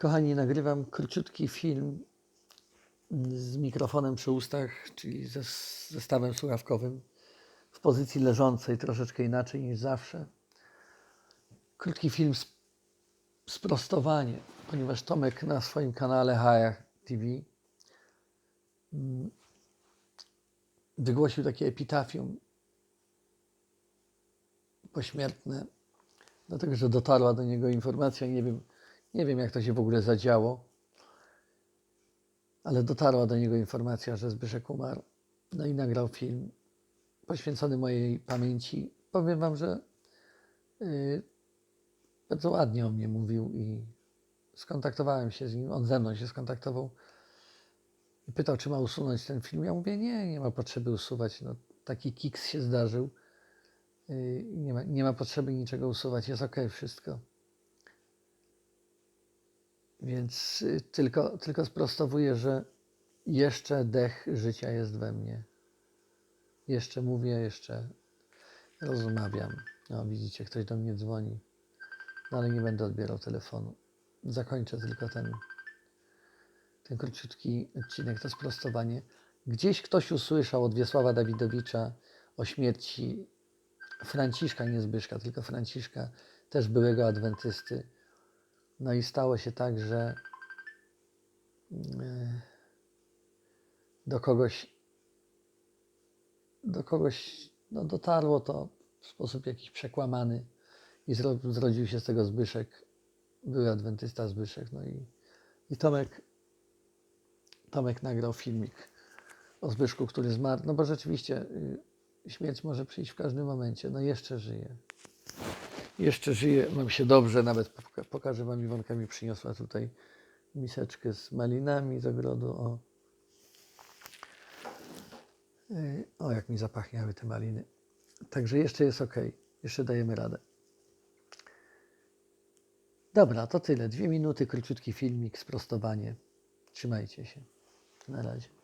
Kochani, nagrywam króciutki film z mikrofonem przy ustach, czyli ze zestawem słuchawkowym w pozycji leżącej, troszeczkę inaczej niż zawsze. Krótki film sprostowanie, ponieważ Tomek na swoim kanale HR TV mm, wygłosił takie epitafium pośmiertne, dlatego że dotarła do niego informacja, nie wiem, nie wiem jak to się w ogóle zadziało, ale dotarła do niego informacja, że Zbyszek umarł. No i nagrał film poświęcony mojej pamięci. Powiem Wam, że yy, bardzo ładnie o mnie mówił i skontaktowałem się z nim. On ze mną się skontaktował i pytał, czy ma usunąć ten film. Ja mówię, nie, nie ma potrzeby usuwać. No, taki kiks się zdarzył. Yy, nie, ma, nie ma potrzeby niczego usuwać. Jest ok, wszystko. Więc y, tylko, tylko sprostowuję, że jeszcze dech życia jest we mnie. Jeszcze mówię, jeszcze rozmawiam. No, widzicie, ktoś do mnie dzwoni, no, ale nie będę odbierał telefonu. Zakończę tylko ten, ten króciutki odcinek, to sprostowanie. Gdzieś ktoś usłyszał od Wiesława Dawidowicza o śmierci Franciszka, nie Zbyszka, tylko Franciszka, też byłego adwentysty. No i stało się tak, że e, do kogoś, do kogoś no dotarło to w sposób jakiś przekłamany i zro- zrodził się z tego Zbyszek, były adwentysta Zbyszek, no i, i Tomek, Tomek nagrał filmik o Zbyszku, który zmarł, no bo rzeczywiście y, śmierć może przyjść w każdym momencie, no jeszcze żyje. Jeszcze żyję, mam się dobrze, nawet poka- pokażę Wam, Iwonka mi przyniosła tutaj miseczkę z malinami z ogrodu, o. Yy, O, jak mi zapachniały te maliny. Także jeszcze jest ok, jeszcze dajemy radę. Dobra, to tyle. Dwie minuty, króciutki filmik, sprostowanie. Trzymajcie się. Na razie.